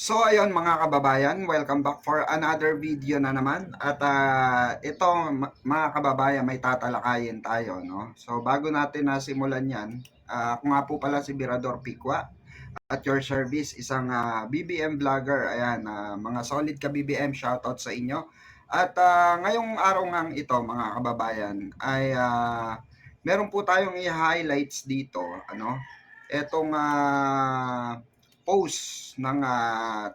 So ayun mga kababayan, welcome back for another video na naman. At ah, ito mga kababayan, may tatalakayin tayo. No? So bago natin na simulan yan, ah, ako nga po pala si Birador Pikwa at your service, isang ah, BBM vlogger. Ayan, ah, mga solid ka BBM, shoutout sa inyo. At ah, ngayong araw nga ito mga kababayan, ay ah, meron po tayong i-highlights dito. Ano? Etong ah, post ng ah,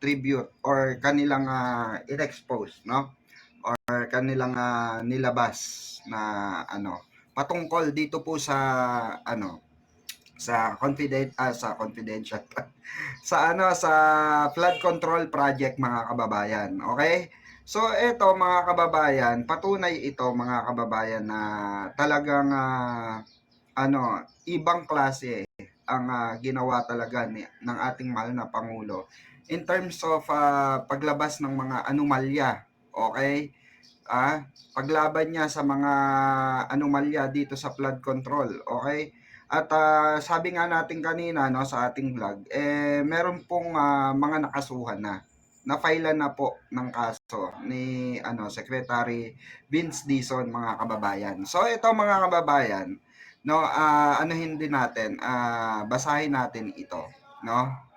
tribute or kanilang uh, in-expose, no? Or kanilang ah, nilabas na ano, patungkol dito po sa ano, sa confident ah, sa confidential sa ano sa flood control project mga kababayan. Okay? So eto mga kababayan, patunay ito mga kababayan na talagang ah, ano, ibang klase ang ah, ginawa talaga ni, ng ating mahal na Pangulo in terms of ah, paglabas ng mga anomalya. Okay? Ah, paglaban niya sa mga anomalya dito sa flood control. Okay? At ah, sabi nga natin kanina no sa ating vlog, eh meron pong ah, mga nakasuhan na na-file na po ng kaso ni ano Secretary Vince Dizon mga kababayan. So ito mga kababayan, no ah ano hindi natin ah basahin natin ito no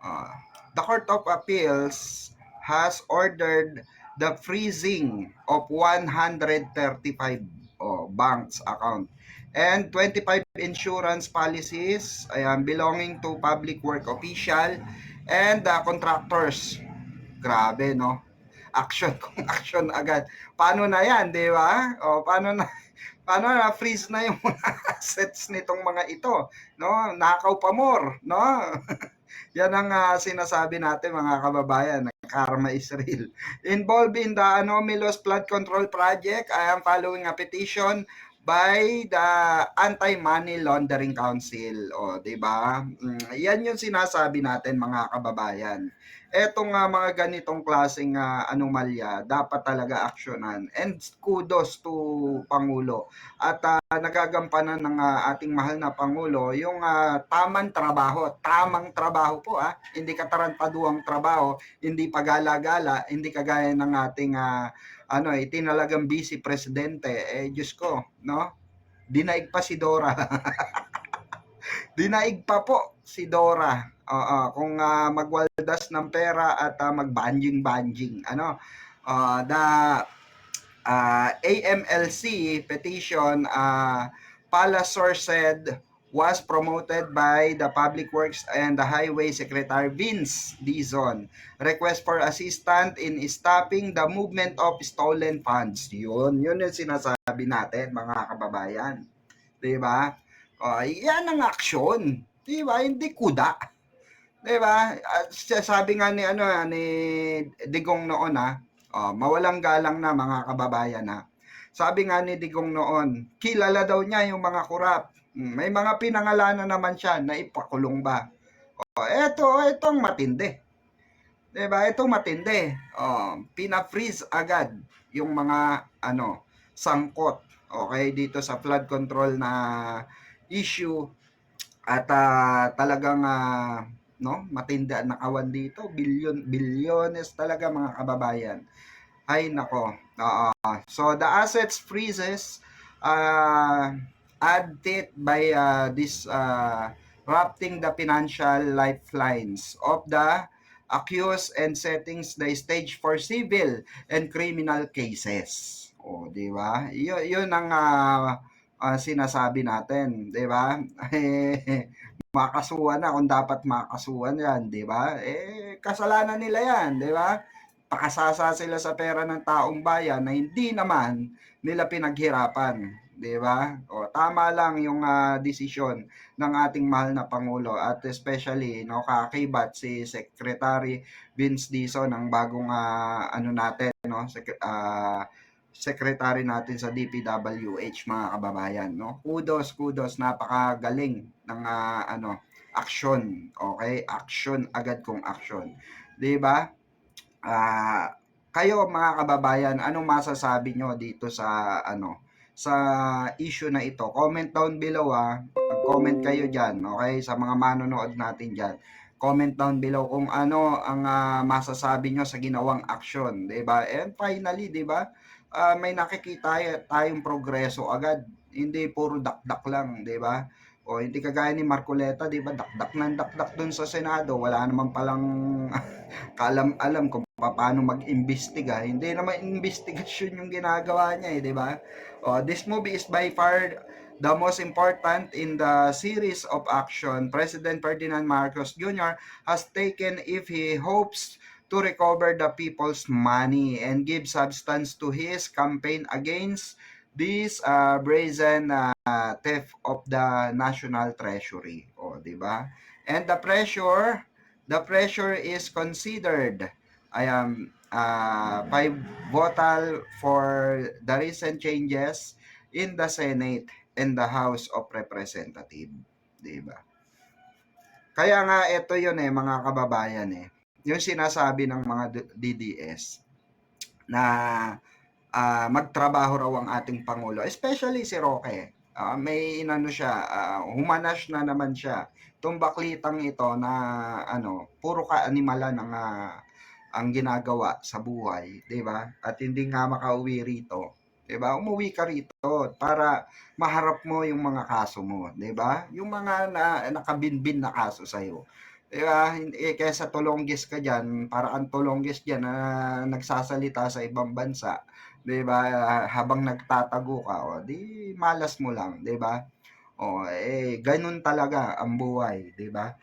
Ah, the Court of Appeals has ordered the freezing of 135 oh, banks account and 25 insurance policies ayan, belonging to public work official and uh, contractors. Grabe, no? Action action agad. Paano na yan, di ba? O, paano na paano na freeze na yung assets nitong mga ito, no? Nakaw pa more, no? Yan ang uh, sinasabi natin mga kababayan, karma is real. Involved in the anomalous flood control project, I am following a petition by the Anti-Money Laundering Council. O, 'di ba? Mm, yan yung sinasabi natin mga kababayan. Etong uh, mga ganitong klaseng uh, anomalya dapat talaga aksyonan. And kudos to Pangulo. At uh, nagagampanan ng uh, ating mahal na Pangulo yung uh, tamang trabaho. Tamang trabaho po ah. Hindi katarantaduang trabaho hindi pagala-gala hindi kagaya ng ating uh, ano eh tinalagang busy presidente eh Diyos ko no dinaig pa si Dora dinaig pa po si Dora Oo, kung uh, magwaldas ng pera at uh, magbanjing-banjing. Ano? Uh, the uh, AMLC petition uh, Palasor said was promoted by the Public Works and the Highway Secretary Vince Dizon. Request for assistance in stopping the movement of stolen funds. Yun, yun yung sinasabi natin mga kababayan. 'Di ba? Uh, yan ang aksyon. 'Di ba? Hindi kuda. 'Di ba? sabi nga ni ano ni Digong noon ha, oh, mawalang galang na mga kababayan ha. Sabi nga ni Digong noon, kilala daw niya yung mga kurap. Hmm, may mga pinangalanan naman siya na ipakulong ba. Oh, eto, etong matindi. 'Di ba? Ito matindi. Oh, pina-freeze agad yung mga ano, sangkot. Okay, dito sa flood control na issue at uh, talagang uh, no? Matinda na kawan dito, bilyon bilyones talaga mga kababayan. Ay nako. Uh, so the assets freezes uh, added by uh, this uh, rafting the financial lifelines of the accused and settings the stage for civil and criminal cases. O, oh, di ba? Yun, yun ang uh, uh, sinasabi natin, di ba? makasuhan na kung dapat makasuhan yan, di ba? Eh, kasalanan nila yan, di ba? Pakasasa sila sa pera ng taong bayan na hindi naman nila pinaghirapan, di ba? O tama lang yung uh, desisyon ng ating mahal na pangulo at especially no kakibat si Secretary Vince Dizon ng bagong uh, ano natin no sek- uh, secretary natin sa DPWH mga kababayan no? Kudos kudos. Napakagaling ng uh, ano action okay? Action agad kong action di ba? Uh, kayo mga kababayan anong masasabi nyo dito sa ano sa issue na ito comment down below ah mag-comment kayo diyan okay sa mga manonood natin diyan comment down below kung ano ang ah, masasabi nyo sa ginawang action, ba? And finally, 'di ba? ah, may nakikita tayo- tayong progreso agad. Hindi puro dakdak lang, 'di ba? O hindi kagaya ni Marcoleta, 'di ba? Dakdak ng dakdak dun sa Senado, wala naman palang kaalam-alam kung paano mag-imbestiga. Hindi naman investigasyon yung ginagawa niya, eh, 'di ba? Oh, this movie is by far the most important in the series of action President Ferdinand Marcos Jr. has taken if he hopes to recover the people's money and give substance to his campaign against this uh, brazen uh, theft of the national treasury. O, di ba? And the pressure, the pressure is considered I am uh, pivotal for the recent changes in the Senate and the House of Representatives, 'di ba? Kaya nga ito 'yon eh mga kababayan eh. Yung sinasabi ng mga DDS na ah, magtrabaho raw ang ating pangulo, especially si Roque. Ah, may inano siya, ah, humanas na naman siya. Itong baklitang ito na ano, puro ka-animala ng ah, ang ginagawa sa buhay, 'di ba? At hindi nga makauwi rito. 'Di ba? Umuwi ka rito para maharap mo yung mga kaso mo, 'di ba? Yung mga na, nakabinbin na kaso sa iyo. 'Di ba? Eh, kaysa tulonggis ka diyan, para ang tulonggis diyan na nagsasalita sa ibang bansa, 'di ba? Habang nagtatago ka, o di malas mo lang, 'di ba? O eh ganun talaga ang buhay, 'di ba?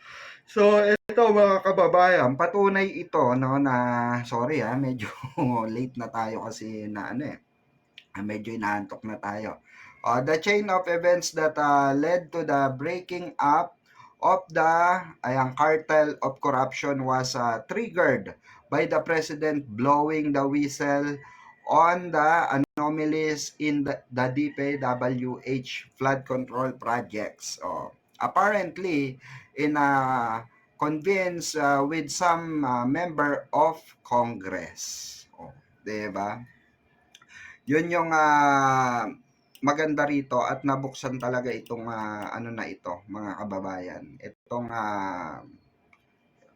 So, ito mga kababayan, patunay ito no na sorry ha, medyo late na tayo kasi na ano eh. ah, Medyo inaantok na tayo. Uh, the chain of events that uh, led to the breaking up of the ayang cartel of corruption was uh, triggered by the president blowing the whistle on the anomalies in the, the DPWH flood control projects. Oh, apparently, in a convince uh, with some uh, member of Congress. Oh, 'di ba? 'Yun yung ah, maganda rito at nabuksan talaga itong ah, ano na ito, mga kababayan. Itong ah,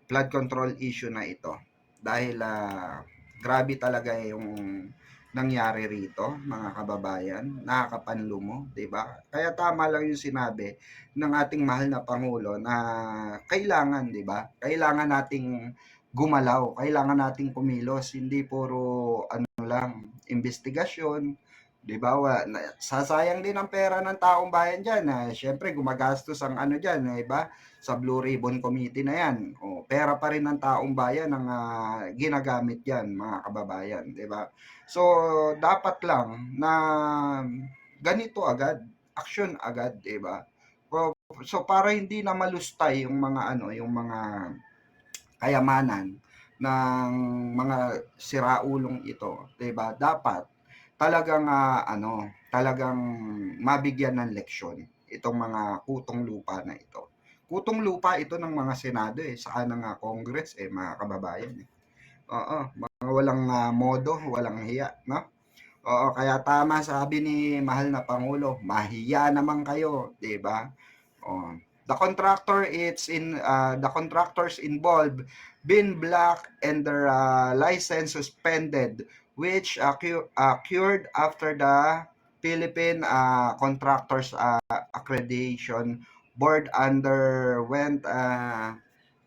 flood control issue na ito dahil ah, grabe talaga yung nangyari rito, mga kababayan. Nakakapanlumo, 'di ba? Kaya tama lang yung sinabi ng ating mahal na pangulo na kailangan, 'di ba? Kailangan nating gumalaw, kailangan nating kumilos, hindi puro ano lang, investigasyon, 'di ba? Sasayang din ang pera ng taong bayan diyan. Ah, syempre gumagastos ang ano diyan, 'di ba? Sa Blue Ribbon Committee na 'yan. O, pera pa rin ng taong bayan ang ah, ginagamit diyan, mga kababayan, ba? So, dapat lang na ganito agad, action agad, ba? So, so para hindi na malustay yung mga ano, yung mga kayamanan ng mga siraulong ito, 'di ba? Dapat talagang ah, ano, talagang mabigyan ng leksyon itong mga kutong lupa na ito. Kutong lupa ito ng mga senado eh, saka ng ah, Congress eh, mga kababayan. Eh. Oo, mga walang ah, modo, walang hiya, no? Oo, kaya tama sabi ni mahal na pangulo, mahiya naman kayo, 'di ba? Oh, the contractor it's in uh, the contractors involved been blocked and their uh, license suspended which occu- occurred after the Philippine uh, Contractors uh, Accreditation Board underwent uh,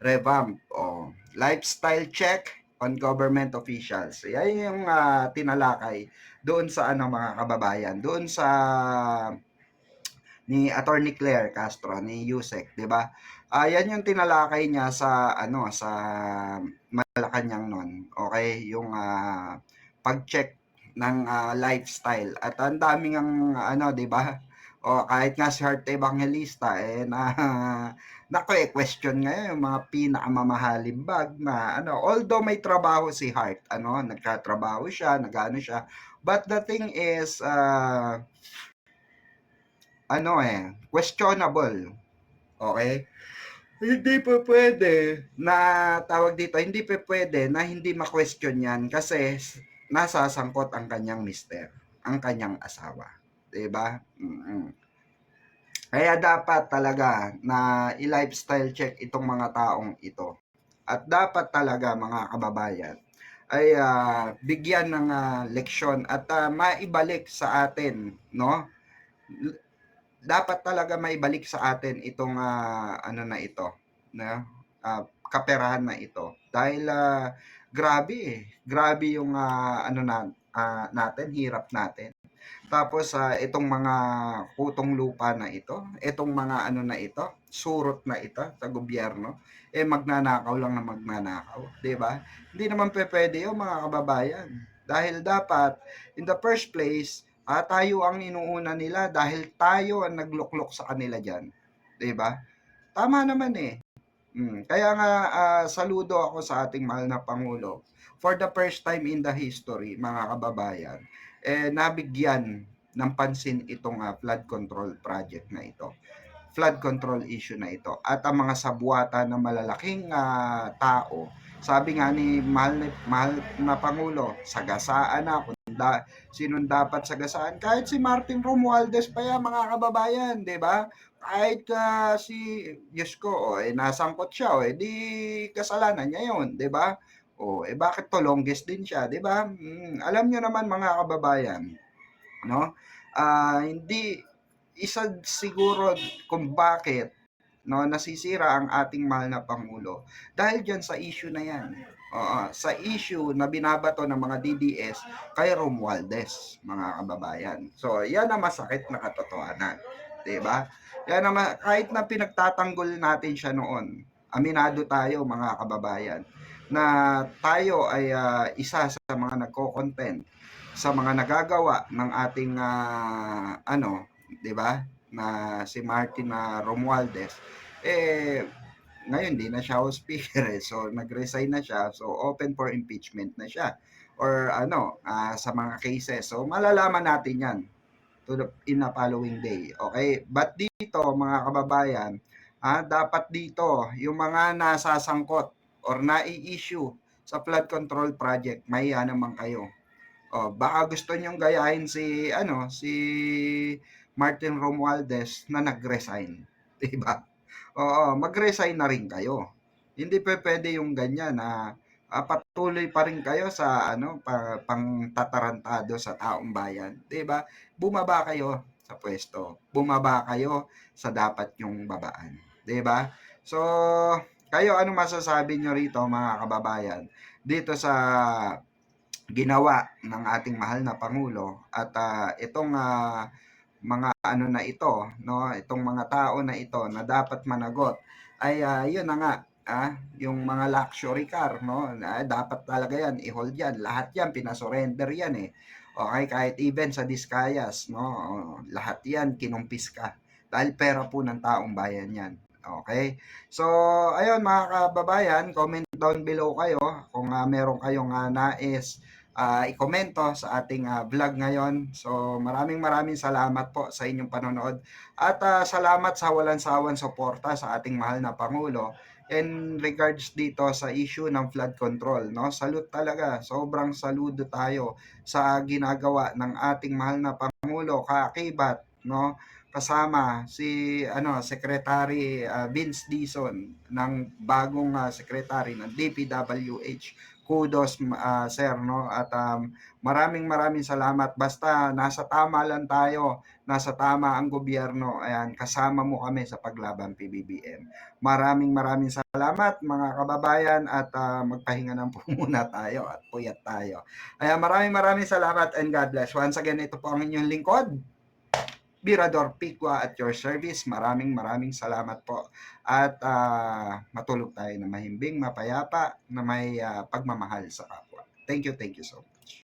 revamp o lifestyle check on government officials. Yan yung uh, tinalakay doon sa ano mga kababayan, doon sa ni Attorney Claire Castro ni Yusek, 'di ba? Ah, yan yung tinalakay niya sa ano sa Malacanang noon. Okay, yung uh, pag-check ng uh, lifestyle at ang daming ang ano, 'di ba? O kahit nga si Heart Evangelista eh na nako eh question ngayon yung mga pinakamamahaling bag na ano although may trabaho si Heart ano nagtatrabaho siya nagano siya but the thing is uh, ano eh questionable okay? Hindi pa pwede na tawag dito hindi pa pwede na hindi ma-question yan kasi nasasangkot ang kanyang mister ang kanyang asawa 'di ba mm Kaya dapat talaga na i-lifestyle check itong mga taong ito. At dapat talaga mga kababayan ay ah, bigyan ng ah, leksyon at ah, maibalik sa atin, no? Dapat talaga maibalik sa atin itong ah, ano na ito, na ah, kaperahan na ito. Dahil ah, grabe eh. Grabe yung ah, ano na ah, natin, hirap natin. Tapos sa itong mga kutong lupa na ito, itong mga ano na ito, surot na ito sa gobyerno, eh magnanakaw lang na magnanakaw, 'di ba? Hindi naman pwede 'yun mga kababayan. Dahil dapat in the first place, ah, tayo ang inuuna nila dahil tayo ang nagluklok sa kanila diyan, 'di ba? Tama naman eh. Mm, kaya nga ah, saludo ako sa ating mahal na pangulo. For the first time in the history, mga kababayan, eh nabigyan ng pansin itong ah, flood control project na ito. Flood control issue na ito. At ang mga sabuata na malalaking ah, tao, sabi nga ni mahal, na- mahal na pangulo, sagasaan na kung da, sinong dapat sagasaan. Kahit si Martin Romualdez pa yan, mga kababayan, 'di ba? kahit ka si Diyos ko, oh, eh, nasangkot siya, oh, eh, di kasalanan niya yun, di ba? O, eh, bakit to longest din siya, di ba? Mm, alam niyo naman mga kababayan, no? Ah, hindi, isa siguro kung bakit no nasisira ang ating mahal na pangulo dahil diyan sa issue na yan. Oo, sa issue na binabato ng mga DDS kay Romualdez, mga kababayan. So, yan ang masakit na katotohanan. 'Di ba? Yan naman, kahit na pinagtatanggol natin siya noon, aminado tayo mga kababayan, na tayo ay ah, isa sa mga nagko-content sa mga nagagawa ng ating ah, ano, 'di ba? Na si Martin na Romualdez eh ngayon di na siya House Speaker eh. So nag-resign na siya. So open for impeachment na siya or ano ah, sa mga cases. So malalaman natin 'yan to the, in the following day. Okay? But dito, mga kababayan, ah, dapat dito, yung mga nasasangkot or nai-issue sa flood control project, mahiya naman kayo. O, baka gusto nyong gayahin si, ano, si Martin Romualdez na nag-resign. Diba? Oo, mag-resign na rin kayo. Hindi pa pwede yung ganyan na ah, patuloy pa rin kayo sa ano pa, pang tatarantado sa taong bayan, 'di ba? Bumaba kayo sa pwesto. Bumaba kayo sa dapat yung babaan, 'di ba? So, kayo ano masasabi nyo rito mga kababayan dito sa ginawa ng ating mahal na pangulo at ah, itong ah, mga ano na ito, no, itong mga tao na ito na dapat managot ay ah, yun na nga ah, yung mga luxury car, no, na dapat talaga yan, i-hold yan, lahat yan, pinasurrender yan eh. Okay, kahit even sa Discayas, no, oh, lahat yan, kinumpis ka. Dahil pera po ng taong bayan yan. Okay? So, ayun mga kababayan, comment down below kayo kung uh, meron kayong uh, nais uh, ikomento sa ating uh, vlog ngayon. So maraming maraming salamat po sa inyong panonood at uh, salamat sa walang sawan suporta sa ating mahal na Pangulo in regards dito sa issue ng flood control. No? Salute talaga, sobrang saludo tayo sa ginagawa ng ating mahal na Pangulo, kaakibat, no? Kasama si ano Secretary uh, Vince Dison ng bagong uh, secretary ng DPWH kudos uh, sir no? At um, maraming maraming salamat. Basta nasa tama lang tayo nasa tama ang gobyerno ayan kasama mo kami sa paglaban PBBM maraming maraming salamat mga kababayan at uh, magpahinga ng po muna tayo at puyat tayo. Ayan maraming maraming salamat and God bless. Once again ito po ang inyong lingkod Birador Pigwa at your service. Maraming maraming salamat po. At uh, matulog tayo na mahimbing, mapayapa, na may uh, pagmamahal sa kapwa. Thank you, thank you so much.